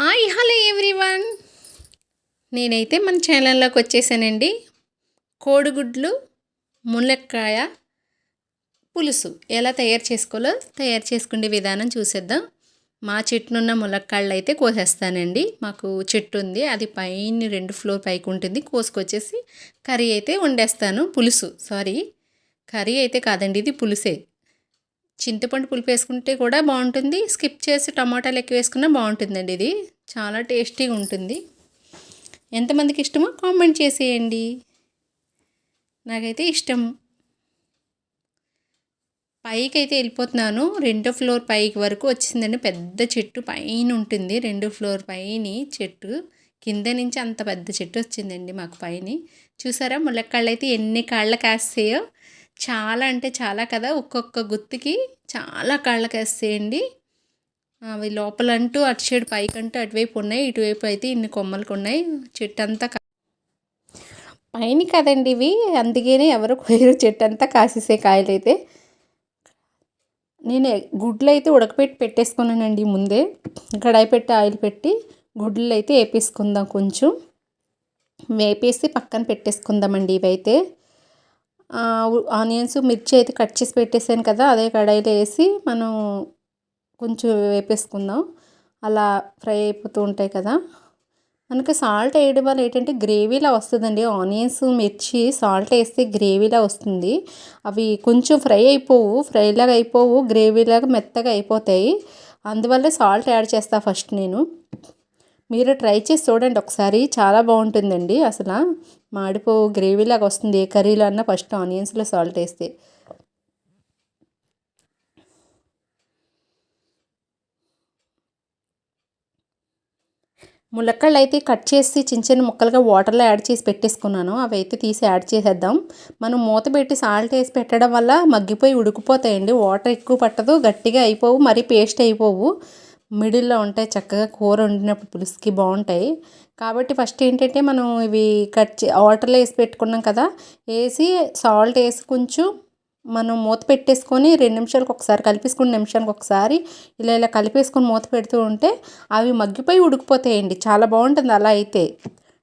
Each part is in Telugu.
Hi hello everyone. నేనైతే మన ఛానల్లోకి వచ్చేసానండి. కోడిగుడ్లు మునక్కాయ పులుసు ఎలా తయారు చేసుకోవాలో తయారు చేసుకునే విధానం చూసేద్దాం. మా చెట్టునున్న ములక్కాళ్ళు అయితే కోసేస్తానండి. మాకు చెట్టు ఉంది అది పైన రెండు ఫ్లోర్ పైకి ఉంటుంది. కోసుకొచ్చేసి కర్రీ అయితే వండేస్తాను. పులుసు సారీ. కర్రీ అయితే కాదండి ఇది పులుసే. చింతపండు పులుపు వేసుకుంటే కూడా బాగుంటుంది. స్కిప్ చేసి టమాటాలు ఎక్కువ వేసుకున్నా బాగుంటుందండి ఇది. చాలా టేస్టీగా ఉంటుంది. ఎంతమందికి ఇష్టమో కామెంట్ చేసేయండి. నాకైతే ఇష్టం. పైకి అయితే వెళ్ళిపోతున్నాను. రెండో ఫ్లోర్ పైకి వరకు వచ్చిందండి పెద్ద చెట్టు పైన ఉంటుంది. రెండో ఫ్లోర్ పైన చెట్టు. కింద నుంచి అంత పెద్ద చెట్టు వచ్చిందండి మాకు పైన. చూసారా ములక్కాళ్ళు అయితే ఎన్ని కాళ్ళ కాస్తాయో. చాలా అంటే చాలా కదా ఒక్కొక్క గుత్తికి చాలా కాళ్ళకి అవి లోపలంటూ అటు సైడ్ పైకంటూ అటువైపు ఉన్నాయి ఇటువైపు అయితే ఇన్ని కొమ్మలకు ఉన్నాయి చెట్టు అంతా పైన కదండి ఇవి అందుకనే ఎవరు కొయ్యరు చెట్టు అంతా కాసేసే కాయలు అయితే నేను గుడ్లు అయితే ఉడకపెట్టి పెట్టేసుకున్నానండి ముందే కడాయి పెట్టి ఆయిల్ పెట్టి గుడ్లు అయితే వేపేసుకుందాం కొంచెం. వేపేసి పక్కన పెట్టేసుకుందామండి ఇవైతే. ఆనియన్స్ మిర్చి అయితే కట్ చేసి పెట్టేసాను కదా అదే కడాయిలో వేసి మనం కొంచెం వేపేసుకుందాం. అలా ఫ్రై అయిపోతూ ఉంటాయి కదా. మనకి సాల్ట్ వేయడం వల్ల ఏంటంటే గ్రేవీలా వస్తుందండి. ఆనియన్స్ మిర్చి సాల్ట్ వేస్తే గ్రేవీలా వస్తుంది. అవి కొంచెం ఫ్రై అయిపోవు ఫ్రైలాగా అయిపోవు గ్రేవీలాగా మెత్తగా అయిపోతాయి. అందువల్ల సాల్ట్ యాడ్ చేస్తా ఫస్ట్ నేను. మీరు ట్రై చేసి చూడండి ఒకసారి. చాలా బాగుంటుందండి అసలు. మాడిపో గ్రేవీలాగా వస్తుంది. ఏ కర్రీలో అన్నా ఫస్ట్ ఆనియన్స్లో సాల్ట్ వేస్తే. ములక్కళ్ళు అయితే కట్ చేసి చిన్న చిన్న ముక్కలుగా వాటర్లో యాడ్ చేసి పెట్టేసుకున్నాను. అవి అయితే తీసి యాడ్ చేసేద్దాం. మనం మూత పెట్టి సాల్ట్ వేసి పెట్టడం వల్ల మగ్గిపోయి ఉడికిపోతాయండి. వాటర్ ఎక్కువ పట్టదు. గట్టిగా అయిపోవు. మరీ పేస్ట్ అయిపోవు. మిడిల్లో ఉంటాయి చక్కగా కూర వండినప్పుడు పులుసుకి బాగుంటాయి. కాబట్టి ఫస్ట్ ఏంటంటే మనం ఇవి కట్ చే వాటర్లో వేసి పెట్టుకున్నాం కదా వేసి సాల్ట్ వేసి కొంచెం మనం మూత పెట్టేసుకొని రెండు నిమిషాలకు ఒకసారి కలిపేసుకుని నిమిషానికి ఒకసారి ఇలా ఇలా కలిపేసుకొని మూత పెడుతూ ఉంటే అవి మగ్గిపోయి ఉడికిపోతాయండి. చాలా బాగుంటుంది అలా అయితే.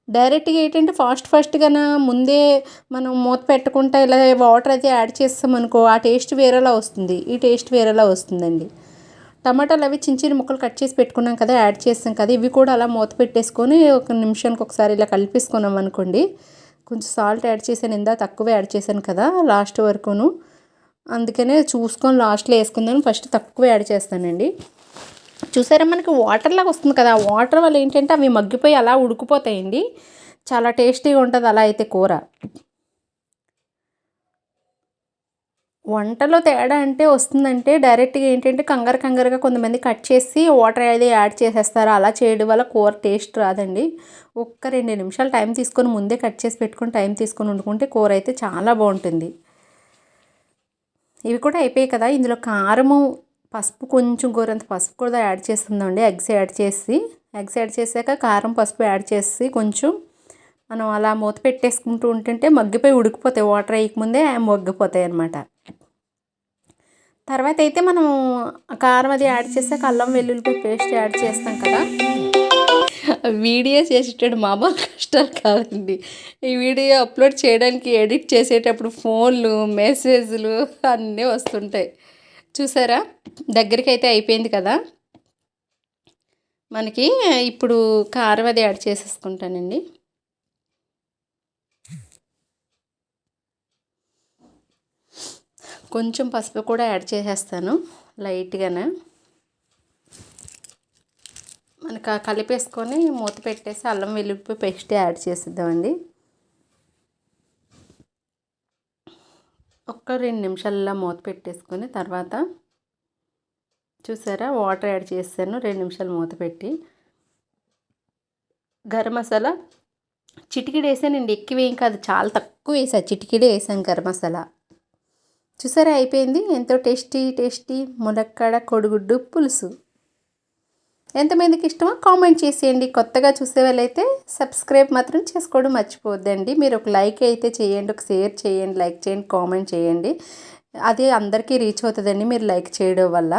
డైరెక్ట్గా ఏంటంటే ఫాస్ట్ ఫాస్ట్గా ముందే మనం మూత పెట్టకుండా ఇలా వాటర్ అయితే యాడ్ చేస్తామనుకో ఆ టేస్ట్ వేరేలా వస్తుంది. ఈ టేస్ట్ వేరేలా వస్తుందండి. టమాటాలు అవి చిన్న చిన్న ముక్కలు కట్ చేసి పెట్టుకున్నాం కదా యాడ్ చేస్తాం కదా ఇవి కూడా అలా మూత పెట్టేసుకొని ఒక నిమిషానికి ఒకసారి ఇలా కలిపేసుకున్నాం అనుకోండి. కొంచెం సాల్ట్ యాడ్ చేశాను ఇందా తక్కువ యాడ్ చేశాను కదా లాస్ట్ వరకును. అందుకనే చూసుకొని లాస్ట్లో వేసుకుందాం ఫస్ట్ తక్కువ యాడ్ చేస్తానండి. చూసారా మనకి వాటర్ లాగా వస్తుంది కదా వాటర్ వల్ల ఏంటంటే అవి మగ్గిపోయి అలా ఉడికిపోతాయండి. చాలా టేస్టీగా ఉంటుంది అలా అయితే కూర. వంటలో తేడా అంటే వస్తుందంటే డైరెక్ట్గా ఏంటంటే కంగారు కంగారుగా కొంతమంది కట్ చేసి వాటర్ అది యాడ్ చేసేస్తారు. అలా చేయడం వల్ల కూర టేస్ట్ రాదండి. ఒక్క రెండు నిమిషాలు టైం తీసుకొని ముందే కట్ చేసి పెట్టుకొని టైం తీసుకొని వండుకుంటే కూర అయితే చాలా బాగుంటుంది. ఇవి కూడా అయిపోయాయి కదా. ఇందులో కారము పసుపు కొంచెం గోరంత పసుపు కూడా యాడ్ చేస్తుందండి. ఎగ్స్ యాడ్ చేసి ఎగ్స్ యాడ్ చేశాక కారం పసుపు యాడ్ చేసి కొంచెం మనం అలా మూత పెట్టేసుకుంటూ ఉంటుంటే మగ్గిపోయి ఉడికిపోతాయి. వాటర్ వేయకముందే మగ్గిపోతాయి అనమాట తర్వాత అయితే మనం కారం అది యాడ్ చేస్తే అల్లం వెల్లుల్లిపాయ పేస్ట్ యాడ్ చేస్తాం కదా. వీడియో చేసేటప్పుడు మామూలు కష్టాలు కాదండి. ఈ వీడియో అప్లోడ్ చేయడానికి ఎడిట్ చేసేటప్పుడు ఫోన్లు మెసేజ్లు అన్నీ వస్తుంటాయి. చూసారా? దగ్గరికి అయితే అయిపోయింది కదా? మనకి ఇప్పుడు కారం అది యాడ్ చేసేసుకుంటానండి. కొంచెం పసుపు కూడా యాడ్ చేసేస్తాను లైట్గానే. మనకు కలిపేసుకొని మూత పెట్టేసి అల్లం వెల్లుల్లి పేస్ట్ యాడ్ చేసిద్దామండి. ఒక్క రెండు నిమిషాలలో మూత పెట్టేసుకొని తర్వాత చూసారా వాటర్ యాడ్ చేస్తాను రెండు నిమిషాలు మూత పెట్టి. గరం మసాలా చిటికిడి వేసానండి ఎక్కువ ఏం కాదు చాలా తక్కువ వేసా చిటికిడే వేసాను గరం మసాలా. చూసారా అయిపోయింది. ఎంతో టేస్టీ టేస్టీ ములక్కాడ కొడుగుడ్డు పులుసు. ఎంతమందికి ఇష్టమో కామెంట్ చేసేయండి. కొత్తగా చూసే వాళ్ళైతే సబ్స్క్రైబ్ మాత్రం చేసుకోవడం మర్చిపోద్దండి మీరు ఒక లైక్ అయితే చేయండి ఒక షేర్ చేయండి లైక్ చేయండి కామెంట్ చేయండి. అది అందరికీ రీచ్ అవుతుందండి మీరు లైక్ చేయడం వల్ల.